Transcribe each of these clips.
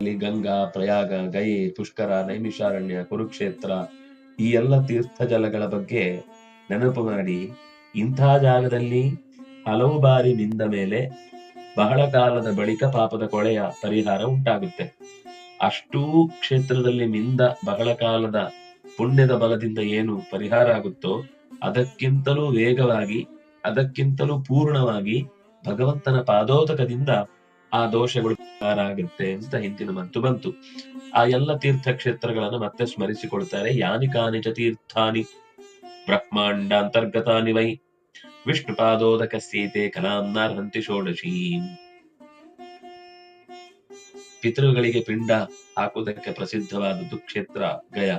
ಅಲ್ಲಿ ಗಂಗಾ, ಪ್ರಯಾಗ, ಗೈ, ಪುಷ್ಕರ, ನೈಮಿಷಾರಣ್ಯ, ಕುರುಕ್ಷೇತ್ರ ಈ ಎಲ್ಲ ತೀರ್ಥ ಜಲಗಳ ಬಗ್ಗೆ ನೆನಪು ಮಾಡಿ. ಇಂಥ ಜಾಗದಲ್ಲಿ ಹಲವು ಬಾರಿ ನಿಂದ ಮೇಲೆ ಬಹಳ ಕಾಲದ ಬಳಿಕ ಪಾಪದ ಕೊಳೆಯ ಪರಿಹಾರ ಉಂಟಾಗುತ್ತೆ. ಅಷ್ಟೂ ಕ್ಷೇತ್ರದಲ್ಲಿ ನಿಂದ ಬಹಳ ಕಾಲದ ಪುಣ್ಯದ ಬಲದಿಂದ ಏನು ಪರಿಹಾರ ಆಗುತ್ತೋ ಅದಕ್ಕಿಂತಲೂ ವೇಗವಾಗಿ, ಅದಕ್ಕಿಂತಲೂ ಪೂರ್ಣವಾಗಿ ಭಗವಂತನ ಪಾದೋದಕದಿಂದ ಆ ದೋಷಗಳು ಆಗುತ್ತೆ ಅಂತ ಹಿಂದಿನ ಮಂತು ಬಂತು. ಆ ಎಲ್ಲ ತೀರ್ಥಕ್ಷೇತ್ರಗಳನ್ನು ಮತ್ತೆ ಸ್ಮರಿಸಿಕೊಳ್ತಾರೆ. ಯಾನಿ ಕಾನಿಚ ತೀರ್ಥಾನಿ ಬ್ರಹ್ಮಾಂಡ ಅಂತರ್ಗತಾನಿ ವೈ. ವಿಷ್ಣು ಪಾದೋದಕ ಸೀತೆ ಕಲಾಂನಾರ್ಹಂತಿ ಷೋಡಶಿ. ಪಿತೃಗಳಿಗೆ ಪಿಂಡ ಹಾಕುವುದಕ್ಕೆ ಪ್ರಸಿದ್ಧವಾದದ್ದು ಕ್ಷೇತ್ರ ಗಯಾ.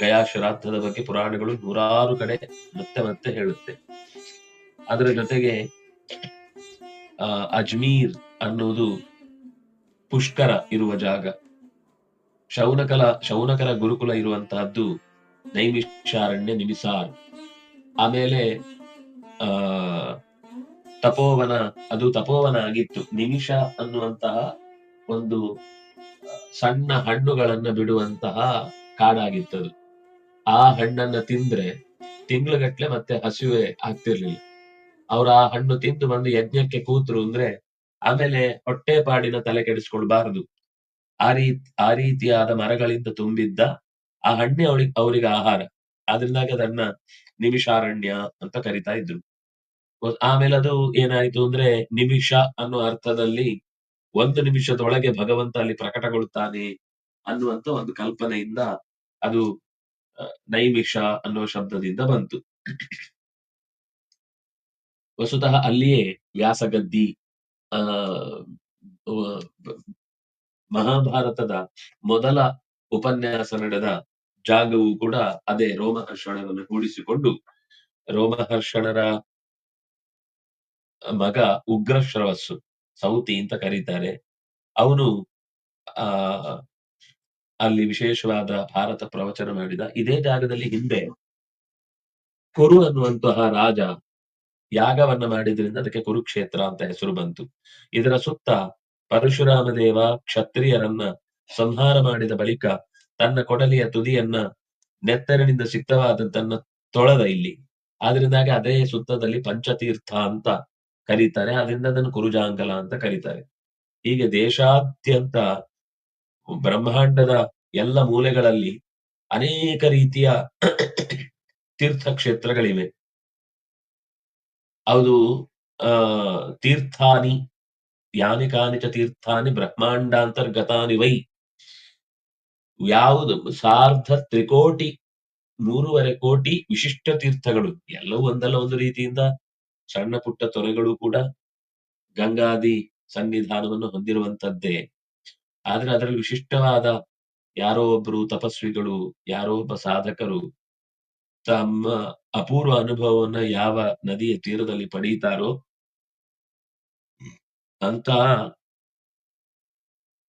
ಗಯಾ ಶ್ರಾದ್ದದ ಬಗ್ಗೆ ಪುರಾಣಗಳು ನೂರಾರು ಕಡೆ ಮತ್ತೆ ಮತ್ತೆ ಹೇಳುತ್ತೆ. ಅದರ ಜೊತೆಗೆ ಅಜ್ಮೀರ್ ಅನ್ನುವುದು ಪುಷ್ಕರ ಇರುವ ಜಾಗ. ಶೌನಕಲ, ಶೌನಕರ ಗುರುಕುಲ ಇರುವಂತಹದ್ದು ನೈಮಿಷಾರಣ್ಯ ನಿಮಿಸಾರ್. ಆಮೇಲೆ, ಆ, ತಪೋವನ, ಅದು ತಪೋವನ ಆಗಿತ್ತು. ನಿಮಿಷ ಅನ್ನುವಂತಹ ಒಂದು ಸಣ್ಣ ಹಣ್ಣುಗಳನ್ನ ಬಿಡುವಂತಹ ಕಾಡಾಗಿತ್ತದು ಆ ಹಣ್ಣನ್ನ ತಿಂದ್ರೆ ತಿಂಗ್ಳುಗಟ್ಲೆ ಮತ್ತೆ ಹಸಿವೆ ಆಗ್ತಿರ್ಲಿಲ್ಲ. ಅವ್ರ ಆ ಹಣ್ಣು ತಿಂದು ಬಂದು ಯಜ್ಞಕ್ಕೆ ಕೂತ್ರು ಅಂದ್ರೆ ಆಮೇಲೆ ಹೊಟ್ಟೆ ಪಾಡಿನ ತಲೆ ಕೆಡಿಸ್ಕೊಳ್ಬಾರದು. ಆ ರೀತಿ, ಆ ರೀತಿಯಾದ ಮರಗಳಿಂದ ತುಂಬಿದ್ದ ಆ ಹಣ್ಣೆ ಅವಳಿಗೆ ಅವರಿಗೆ ಆಹಾರ. ಅದ್ರಿಂದಾಗ ಅದನ್ನ ನಿಮಿಷಾರಣ್ಯ ಅಂತ ಕರಿತಾ ಇದ್ರು. ಆಮೇಲೆ ಅದು ಏನಾಯ್ತು ಅಂದ್ರೆ ನಿಮಿಷ ಅನ್ನೋ ಅರ್ಥದಲ್ಲಿ ಒಂದು ನಿಮಿಷದೊಳಗೆ ಭಗವಂತ ಅಲ್ಲಿ ಪ್ರಕಟಗೊಳ್ತಾನೆ ಅನ್ನುವಂತ ಒಂದು ಕಲ್ಪನೆಯಿಂದ ಅದು ನೈಮಿಷ ಅನ್ನೋ ಶಬ್ದದಿಂದ ಬಂತು. ವಸುತಃ ಅಲ್ಲಿಯೇ ವ್ಯಾಸಗದ್ದಿ ಆ ಮಹಾಭಾರತದ ಮೊದಲ ಉಪನ್ಯಾಸ ನಡೆದ ಜಾಗವು ಕೂಡ ಅದೇ ರೋಮಹರ್ಷಣರನ್ನು ಕೂಡಿಸಿಕೊಂಡು, ರೋಮಹರ್ಷಣರ ಮಗ ಉಗ್ರಶ್ರವಸ್ಸು, ಸೌತಿ ಅಂತ ಕರೀತಾರೆ. ಅವನು, ಆ, ಅಲ್ಲಿ ವಿಶೇಷವಾದ ಭಾರತ ಪ್ರವಚನ ಮಾಡಿದ ಇದೇ ಜಾಗದಲ್ಲಿ ಹಿಂದೆ ಕುರು ಅನ್ನುವಂತಹ ರಾಜ ಯಾಗವನ್ನ ಮಾಡಿದ್ರಿಂದ ಅದಕ್ಕೆ ಕುರುಕ್ಷೇತ್ರ ಅಂತ ಹೆಸರು ಬಂತು. ಇದರ ಸುತ್ತ ಪರಶುರಾಮ ದೇವ ಕ್ಷತ್ರಿಯರನ್ನ ಸಂಹಾರ ಮಾಡಿದ ಬಳಿಕ ತನ್ನ ಕೊಡಲಿಯ ತುದಿಯನ್ನ ನೆತ್ತರಿನಿಂದ ಸಿಕ್ತವಾದಂತನ್ನ ತೊಳೆದ ಇಲ್ಲಿ. ಆದ್ರಿಂದಾಗಿ ಅದೇ ಸುತ್ತದಲ್ಲಿ ಪಂಚತೀರ್ಥ ಅಂತ ಕರೀತಾರೆ. ಅದರಿಂದ ಅದನ್ನು ಕುರುಜಾಂಗಲ ಅಂತ ಕರೀತಾರೆ. ಹೀಗೆ ದೇಶಾದ್ಯಂತ ಬ್ರಹ್ಮಾಂಡದ ಎಲ್ಲ ಮೂಲೆಗಳಲ್ಲಿ ಅನೇಕ ರೀತಿಯ ತೀರ್ಥಕ್ಷೇತ್ರಗಳಿವೆ ಅದು ತೀರ್ಥಾನಿ ಯಾನಿ ಕಾನಿಚ ತೀರ್ಥಾನಿ ಬ್ರಹ್ಮಾಂಡಾಂತರ್ಗತಾನಿ ವೈ. ಯಾವುದು ಸಾರ್ಧ ತ್ರಿಕೋಟಿ ಮೂರುವರೆ ಕೋಟಿ ವಿಶಿಷ್ಟ ತೀರ್ಥಗಳು. ಎಲ್ಲವೂ ಒಂದಲ್ಲ ಒಂದು ರೀತಿಯಿಂದ. ಸಣ್ಣ ಪುಟ್ಟ ತೊರೆಗಳು ಕೂಡ ಗಂಗಾದಿ ಸನ್ನಿಧಾನವನ್ನು ಹೊಂದಿರುವಂತದ್ದೇ ಆದ್ರೆ ಅದರಲ್ಲಿ ವಿಶಿಷ್ಟವಾದ ಯಾರೋ ಒಬ್ರು ತಪಸ್ವಿಗಳು, ಯಾರೋ ಒಬ್ಬ ಸಾಧಕರು ತಮ್ಮ ಅಪೂರ್ವ ಅನುಭವವನ್ನ ಯಾವ ನದಿಯ ತೀರದಲ್ಲಿ ಪಡೀತಾರೋ ಅಂತಹ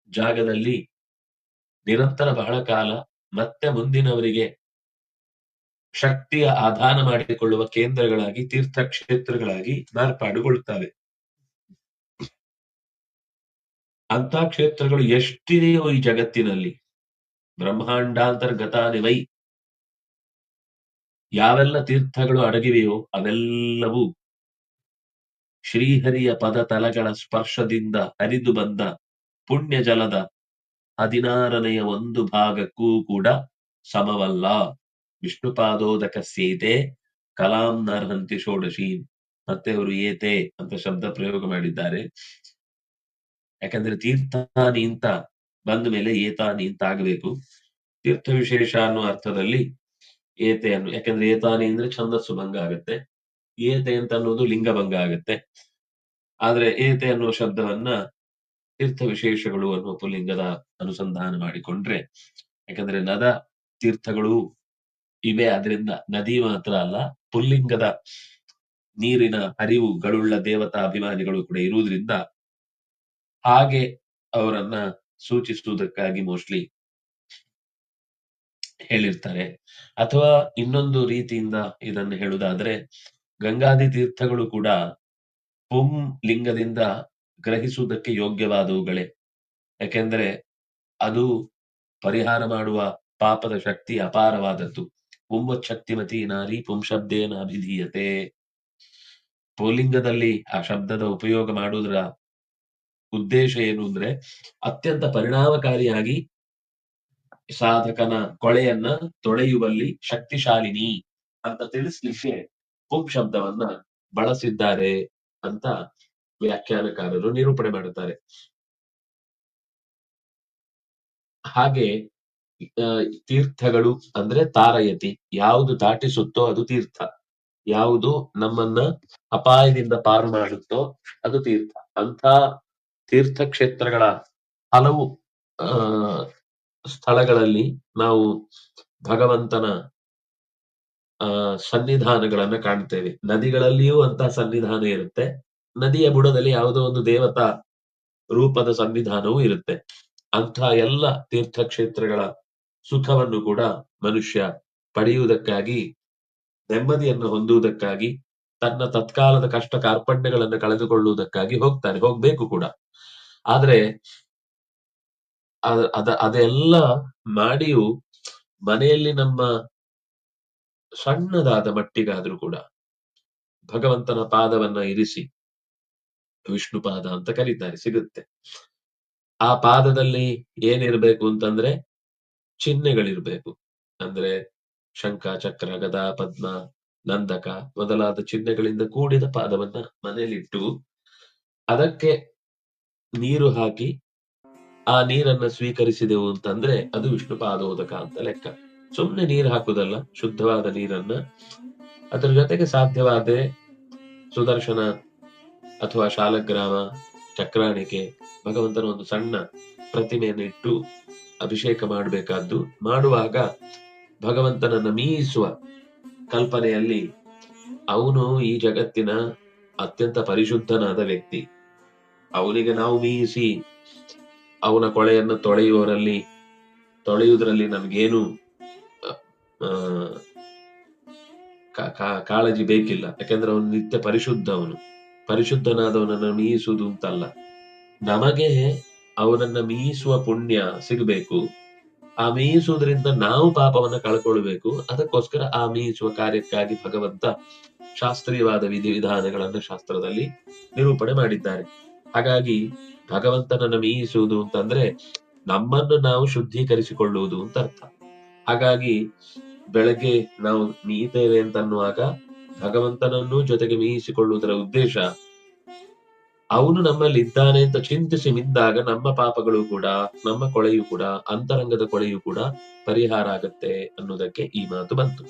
ಜಾಗದಲ್ಲಿ ನಿರಂತರ ಬಹಳ ಕಾಲ ಮತ್ತೆ ಮುಂದಿನವರಿಗೆ ಶಕ್ತಿಯ ಆಧಾನ ಮಾಡಿಕೊಳ್ಳುವ ಕೇಂದ್ರಗಳಾಗಿ, ತೀರ್ಥಕ್ಷೇತ್ರಗಳಾಗಿ ಮಾರ್ಪಾಡುಗೊಳ್ಳುತ್ತವೆ. ಅಂತ ಕ್ಷೇತ್ರಗಳು ಎಷ್ಟಿದೆಯೋ ಈ ಜಗತ್ತಿನಲ್ಲಿ. ಬ್ರಹ್ಮಾಂಡಾಂತರ್ಗತಾನಿ ವೈ ಯಾವೆಲ್ಲ ತೀರ್ಥಗಳು ಅಡಗಿವೆಯೋ ಅವೆಲ್ಲವೂ ಶ್ರೀಹರಿಯ ಪದ ತಲಗಳ ಸ್ಪರ್ಶದಿಂದ ಹರಿದು ಬಂದ ಪುಣ್ಯ ಜಲದ ಹದಿನಾರನೆಯ ಒಂದು ಭಾಗಕ್ಕೂ ಕೂಡ ಸಮವಲ್ಲ. ವಿಷ್ಣುಪಾದೋದಕ ಸೇತೆ ಕಲಾಂ ನರ್ಹಂತಿ ಷೋಡಶಿ ಮತ್ತೆ ಅವರು ಏತೆ ಅಂತ ಶಬ್ದ ಪ್ರಯೋಗ ಮಾಡಿದ್ದಾರೆ. ಯಾಕಂದ್ರೆ ತೀರ್ಥಾನಿ ಅಂತ ಬಂದ ಮೇಲೆ ಏತಾನಿ ಅಂತ ಆಗಬೇಕು. ತೀರ್ಥ ವಿಶೇಷ ಅನ್ನೋ ಅರ್ಥದಲ್ಲಿ ಏತೆ ಅನ್ನು ಯಾಕಂದ್ರೆ ಏತಾನಿ ಅಂದ್ರೆ ಛಂದಸ್ಸು ಭಂಗ ಆಗುತ್ತೆ. ಏತೆ ಅಂತ ಅನ್ನೋದು ಲಿಂಗ ಭಂಗ ಆಗುತ್ತೆ. ಆದ್ರೆ ಏತೆ ಅನ್ನುವ ಶಬ್ದವನ್ನ ತೀರ್ಥ ವಿಶೇಷಗಳು ಅನ್ನುವ ಪುಲ್ಲಿಂಗದ ಅನುಸಂಧಾನ ಮಾಡಿಕೊಂಡ್ರೆ, ಯಾಕಂದ್ರೆ ನದ ತೀರ್ಥಗಳು ಇವೆ. ಅದರಿಂದ ನದಿ ಮಾತ್ರ ಅಲ್ಲ, ಪುಲ್ಲಿಂಗದ ನೀರಿನ ಹರಿವುಗಳುಳ್ಳ ದೇವತಾ ಅಭಿಮಾನಿಗಳು ಕೂಡ ಇರುವುದರಿಂದ ಹಾಗೆ ಅವರನ್ನ ಸೂಚಿಸುವುದಕ್ಕಾಗಿ ಮೋಸ್ಟ್ಲಿ ಹೇಳಿರ್ತಾರೆ. ಅಥವಾ ಇನ್ನೊಂದು ರೀತಿಯಿಂದ ಇದನ್ನು ಹೇಳುವುದಾದ್ರೆ, ಗಂಗಾದಿ ತೀರ್ಥಗಳು ಕೂಡ ಪುಂ ಲಿಂಗದಿಂದ ಗ್ರಹಿಸುವುದಕ್ಕೆ ಯೋಗ್ಯವಾದವುಗಳೇ. ಯಾಕೆಂದ್ರೆ ಅದು ಪರಿಹಾರ ಮಾಡುವ ಪಾಪದ ಶಕ್ತಿ ಅಪಾರವಾದದ್ದು. ಪುಂವತ್ ಶಕ್ತಿಮತಿ ನಾರಿ ಪುಂಶಬ್ದೇನ ಅಭಿಧೀಯತೆ. ಪುಲ್ಲಿಂಗದಲ್ಲಿ ಆ ಶಬ್ದದ ಉಪಯೋಗ ಮಾಡುವುದರ ಉದ್ದೇಶ ಏನು ಅಂದ್ರೆ, ಅತ್ಯಂತ ಪರಿಣಾಮಕಾರಿಯಾಗಿ ಸಾಧಕನ ಕೊಳೆಯನ್ನ ತೊಳೆಯುವಲ್ಲಿ ಶಕ್ತಿಶಾಲಿನಿ ಅಂತ ತಿಳಿಸ್ಲಿಕ್ಕೆ ಪುಂ ಶಬ್ದವನ್ನ ಬಳಸಿದ್ದಾರೆ ಅಂತ ವ್ಯಾಖ್ಯಾನಕಾರರು ನಿರೂಪಣೆ ಮಾಡುತ್ತಾರೆ. ಹಾಗೆ ತೀರ್ಥಗಳು ಅಂದ್ರೆ ತಾರಯತಿ. ಯಾವುದು ದಾಟಿಸುತ್ತೋ ಅದು ತೀರ್ಥ. ಯಾವುದು ನಮ್ಮನ್ನ ಅಪಾಯದಿಂದ ಪಾರು ಮಾಡುತ್ತೋ ಅದು ತೀರ್ಥ. ಅಂತ ತೀರ್ಥಕ್ಷೇತ್ರಗಳ ಹಲವು ಸ್ಥಳಗಳಲ್ಲಿ ನಾವು ಭಗವಂತನ, ಆ, ಸನ್ನಿಧಾನಗಳನ್ನ ಕಾಣ್ತೇವೆ. ನದಿಗಳಲ್ಲಿಯೂ ಅಂತಹ ಸನ್ನಿಧಾನ ಇರುತ್ತೆ. ನದಿಯ ಬುಡದಲ್ಲಿ ಯಾವುದೋ ಒಂದು ದೇವತಾ ರೂಪದ ಸನ್ನಿಧಾನವೂ ಇರುತ್ತೆ. ಅಂತಹ ಎಲ್ಲ ತೀರ್ಥಕ್ಷೇತ್ರಗಳ ಸುಖವನ್ನು ಕೂಡ ಮನುಷ್ಯ ಪಡೆಯುವುದಕ್ಕಾಗಿ, ನೆಮ್ಮದಿಯನ್ನು ಹೊಂದುವುದಕ್ಕಾಗಿ, ತನ್ನ ತತ್ಕಾಲದ ಕಷ್ಟ ಕಾರ್ಪಣ್ಯಗಳನ್ನು ಕಳೆದುಕೊಳ್ಳುವುದಕ್ಕಾಗಿ ಹೋಗ್ತಾನೆ. ಹೋಗ್ಬೇಕು ಕೂಡ. ಆದ್ರೆ ಅದ, ಅದ- ಅದೆಲ್ಲ ಮಾಡಿಯೂ ಮನೆಯಲ್ಲಿ ನಮ್ಮ ಸಣ್ಣದಾದ ಮಟ್ಟಿಗಾದ್ರೂ ಕೂಡ ಭಗವಂತನ ಪಾದವನ್ನ ಇರಿಸಿ ವಿಷ್ಣು ಪಾದ ಅಂತ ಕರೀತಾರೆ, ಸಿಗುತ್ತೆ. ಆ ಪಾದದಲ್ಲಿ ಏನಿರ್ಬೇಕು ಅಂತಂದ್ರೆ ಚಿಹ್ನೆಗಳಿರ್ಬೇಕು. ಅಂದ್ರೆ ಶಂಖ, ಚಕ್ರ, ಗದಾ, ಪದ್ಮ, ನಂದಕ ಮೊದಲಾದ ಚಿಹ್ನೆಗಳಿಂದ ಕೂಡಿದ ಪಾದವನ್ನ ಮನೆಯಲ್ಲಿಟ್ಟು ಅದಕ್ಕೆ ನೀರು ಹಾಕಿ ಆ ನೀರನ್ನ ಸ್ವೀಕರಿಸಿದೆವು ಅಂತಂದ್ರೆ ಅದು ವಿಷ್ಣು ಪಾದೋದಕ ಅಂತ ಲೆಕ್ಕ. ಸುಮ್ನೆ ನೀರು ಹಾಕುದಲ್ಲ, ಶುದ್ಧವಾದ ನೀರನ್ನ. ಅದರ ಜೊತೆಗೆ ಸಾಧ್ಯವಾದ್ರೆ ಸುದರ್ಶನ ಅಥವಾ ಶಾಲಗ್ರಾಮ, ಚಕ್ರಾಣಿಕೆ, ಭಗವಂತನ ಒಂದು ಸಣ್ಣ ಪ್ರತಿಮೆಯನ್ನು ಇಟ್ಟು ಅಭಿಷೇಕ ಮಾಡಬೇಕಾದ್ದು. ಮಾಡುವಾಗ ಭಗವಂತನನ್ನ ಮೀಸುವ ಕಲ್ಪನೆಯಲ್ಲಿ ಅವನು ಈ ಜಗತ್ತಿನ ಅತ್ಯಂತ ಪರಿಶುದ್ಧನಾದ ವ್ಯಕ್ತಿ. ಅವನಿಗೆ ನಾವು ಮೀಸಿ ಅವನ ಕೊಳೆಯನ್ನು ತೊಳೆಯುವವರಲ್ಲಿ, ತೊಳೆಯುವುದರಲ್ಲಿ ನಮಗೇನು ಕಾಳಜಿ ಬೇಕಿಲ್ಲ. ಯಾಕೆಂದ್ರೆ ಅವನು ನಿತ್ಯ ಪರಿಶುದ್ಧ ಅವನು ಪರಿಶುದ್ಧನಾದವನನ್ನ ಮೀಸುವುದು ಅಂತಲ್ಲ. ನಮಗೆ ಅವನನ್ನ ಮೀಯಿಸುವ ಪುಣ್ಯ ಸಿಗಬೇಕು. ಆ ಮೀಯಿಸುವುದರಿಂದ ನಾವು ಪಾಪವನ್ನ ಕಳ್ಕೊಳ್ಬೇಕು ಅದಕ್ಕೋಸ್ಕರ ಆ ಮೀಯಿಸುವ ಕಾರ್ಯಕ್ಕಾಗಿ ಭಗವಂತ ಶಾಸ್ತ್ರೀಯವಾದ ವಿಧಿವಿಧಾನಗಳನ್ನ ಶಾಸ್ತ್ರದಲ್ಲಿ ನಿರೂಪಣೆ ಮಾಡಿದ್ದಾರೆ. ಹಾಗಾಗಿ ಭಗವಂತನನ್ನು ಮೀಸುವುದು ಅಂತಂದ್ರೆ ನಮ್ಮನ್ನು ನಾವು ಶುದ್ಧೀಕರಿಸಿಕೊಳ್ಳುವುದು ಅಂತ ಅರ್ಥ. ಹಾಗಾಗಿ ಬೆಳಗ್ಗೆ ನಾವು ಮೀತೇವೆ ಅಂತ ಅನ್ನುವಾಗ ಭಗವಂತನನ್ನು ಜೊತೆಗೆ ಮೀಯಿಸಿಕೊಳ್ಳುವುದರ ಉದ್ದೇಶ ಅವನು ನಮ್ಮಲ್ಲಿ ಇದ್ದಾನೆ ಅಂತ ಚಿಂತಿಸಿ ಮಿಂದಾಗ ನಮ್ಮ ಪಾಪಗಳು ಕೂಡ, ನಮ್ಮ ಕೊಳೆಯು ಕೂಡ, ಅಂತರಂಗದ ಕೊಳೆಯು ಕೂಡ ಪರಿಹಾರ ಆಗತ್ತೆ ಅನ್ನೋದಕ್ಕೆ ಈ ಮಾತು ಬಂತು.